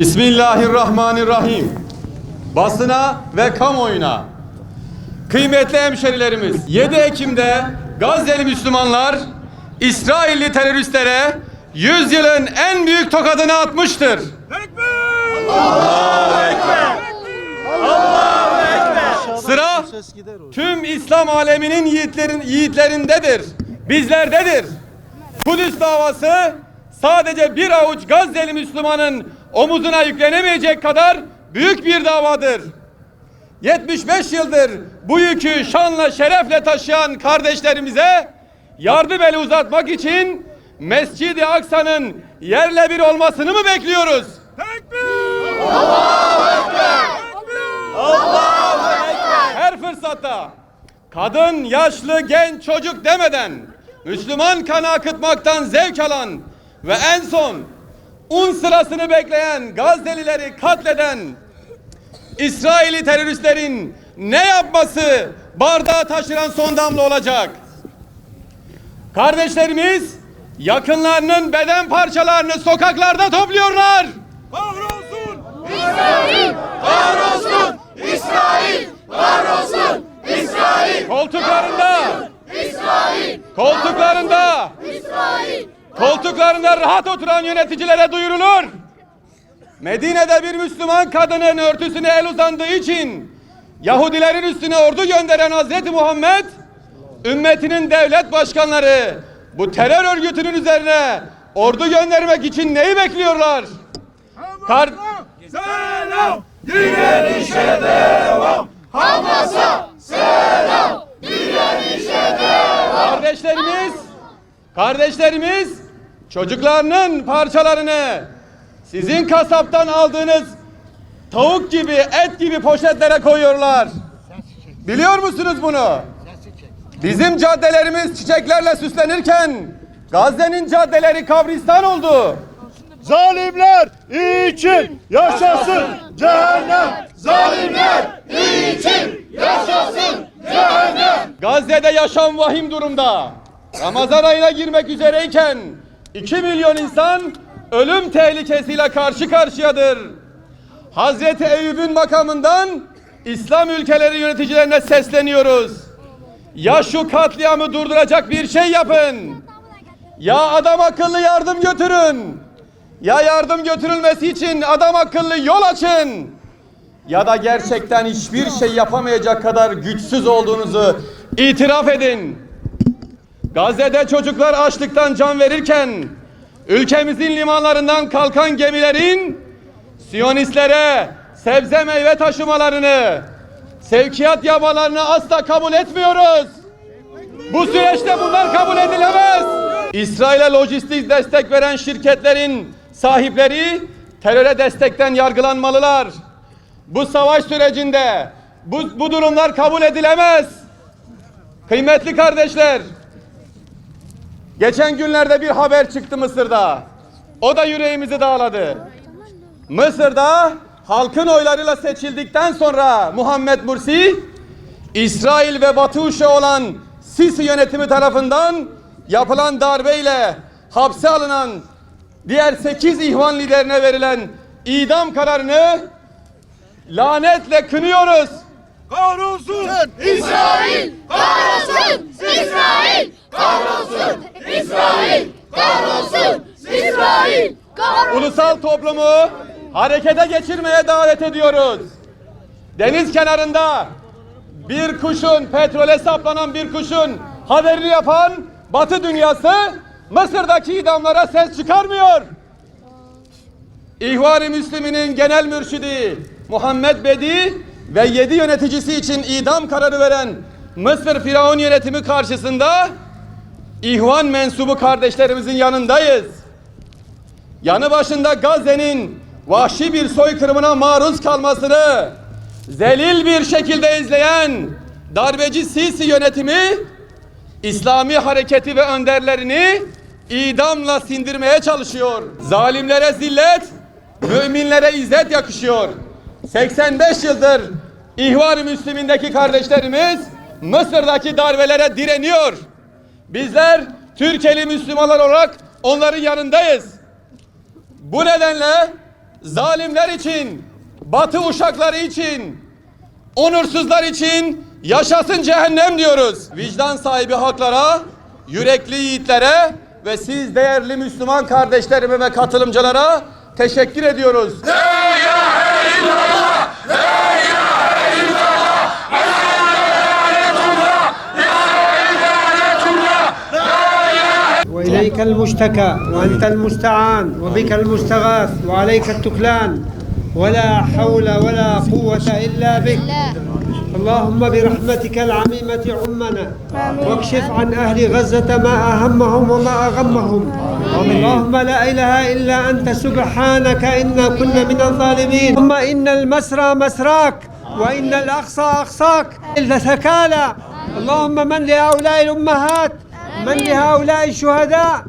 Bismillahirrahmanirrahim. Basına ve kamuoyuna. Kıymetli hemşerilerimiz, 7 Ekim'de Gazze'li Müslümanlar İsrailli teröristlere 100 yılın en büyük tokadını atmıştır. Sıra tüm İslam aleminin yiğitlerin, yiğitlerindedir. Bizlerdedir. Kudüs davası sadece bir avuç Gazze'li Müslümanın omuzuna yüklenemeyecek kadar büyük bir davadır. 75 yıldır bu yükü şanla şerefle taşıyan kardeşlerimize yardım eli uzatmak için Mescid-i Aksa'nın yerle bir olmasını mı bekliyoruz? Her fırsatta kadın, yaşlı, genç, çocuk demeden Müslüman kanı akıtmaktan zevk alan ve en son un sırasını bekleyen Gazze'lileri katleden İsraili teröristlerin ne yapması bardağı taşıran son damla olacak. Kardeşlerimiz yakınlarının beden parçalarını sokaklarda topluyorlar. Kahrolsun! Koltuklarında Koltuklarında Koltuklarında rahat oturan yöneticilere duyurulur. Medine'de bir Müslüman kadının örtüsüne el uzandığı için Yahudilerin üstüne ordu gönderen Hazreti Muhammed ümmetinin devlet başkanları bu terör örgütünün üzerine ordu göndermek için neyi bekliyorlar? Kar Selam! Direnişe devam! Kardeşlerimiz, kardeşlerimiz çocuklarının parçalarını sizin kasaptan aldığınız tavuk gibi, et gibi poşetlere koyuyorlar. Biliyor musunuz bunu? Bizim caddelerimiz çiçeklerle süslenirken Gazze'nin caddeleri kabristan oldu. Zalimler için yaşasın cehennem! Zalimler için yaşasın cehennem! Gazze'de yaşam vahim durumda. Ramazan ayına girmek üzereyken 2 milyon insan ölüm tehlikesiyle karşı karşıyadır. Hazreti Eyüp'ün makamından İslam ülkeleri yöneticilerine sesleniyoruz. Ya şu katliamı durduracak bir şey yapın. Ya adam akıllı yardım götürün. Ya yardım götürülmesi için adam akıllı yol açın. Ya da gerçekten hiçbir şey yapamayacak kadar güçsüz olduğunuzu itiraf edin. Gazze'de çocuklar açlıktan can verirken ülkemizin limanlarından kalkan gemilerin Siyonistlere sebze meyve taşımalarını, sevkiyat yapmalarını asla kabul etmiyoruz. Bu süreçte bunlar kabul edilemez. İsrail'e lojistik destek veren şirketlerin sahipleri teröre destekten yargılanmalılar. Bu savaş sürecinde bu, bu durumlar kabul edilemez. Kıymetli kardeşler, geçen günlerde bir haber çıktı Mısır'da. O da yüreğimizi dağladı. Mısır'da halkın oylarıyla seçildikten sonra Muhammed Mursi, İsrail ve Batı uşağı olan Sisi yönetimi tarafından yapılan darbeyle hapse alınan diğer 8 ihvan liderine verilen idam kararını lanetle kınıyoruz. Kahrolsun! İsrail kahrolsun! İsrail kahrolsun! İsrail kahrolsun! İsrail kahrolsun! Ulusal toplumu harekete geçirmeye davet ediyoruz. Deniz kenarında bir kuşun, petrole saplanan bir kuşun haberini yapan Batı dünyası Mısır'daki idamlara ses çıkarmıyor. İhvan-ı Müslümin'in genel mürşidi Muhammed Bedi ve yedi yöneticisi için idam kararı veren Mısır Firavun yönetimi karşısında İhvan mensubu kardeşlerimizin yanındayız. Yanı başında Gazze'nin vahşi bir soykırımına maruz kalmasını zelil bir şekilde izleyen darbeci Sisi yönetimi İslami hareketi ve önderlerini idamla sindirmeye çalışıyor. Zalimlere zillet, müminlere izzet yakışıyor. 85 yıldır İhvan-ı Müslümin'deki kardeşlerimiz Mısır'daki darbelere direniyor. Bizler Türkiye'li Müslümanlar olarak onların yanındayız. Bu nedenle zalimler için, Batı uşakları için, onursuzlar için yaşasın cehennem diyoruz. Vicdan sahibi halklara, yürekli yiğitlere ve siz değerli Müslüman kardeşlerime ve katılımcılara teşekkür ediyoruz. وإليك المشتكى وأنت المستعان وبك المستغاث وعليك التكلان ولا حول ولا قوة إلا بك. اللهم برحمتك العميمة عمنا واكشف عن أهل غزة ما أهمهم وما أغمهم. اللهم لا إله إلا أنت سبحانك إنا كنا من الظالمين. ثم إن المسرى مسراك وإن الأقصى أقصاك. تكالى اللهم من لهؤلاء الأمهات. من لهؤلاء الشهداء؟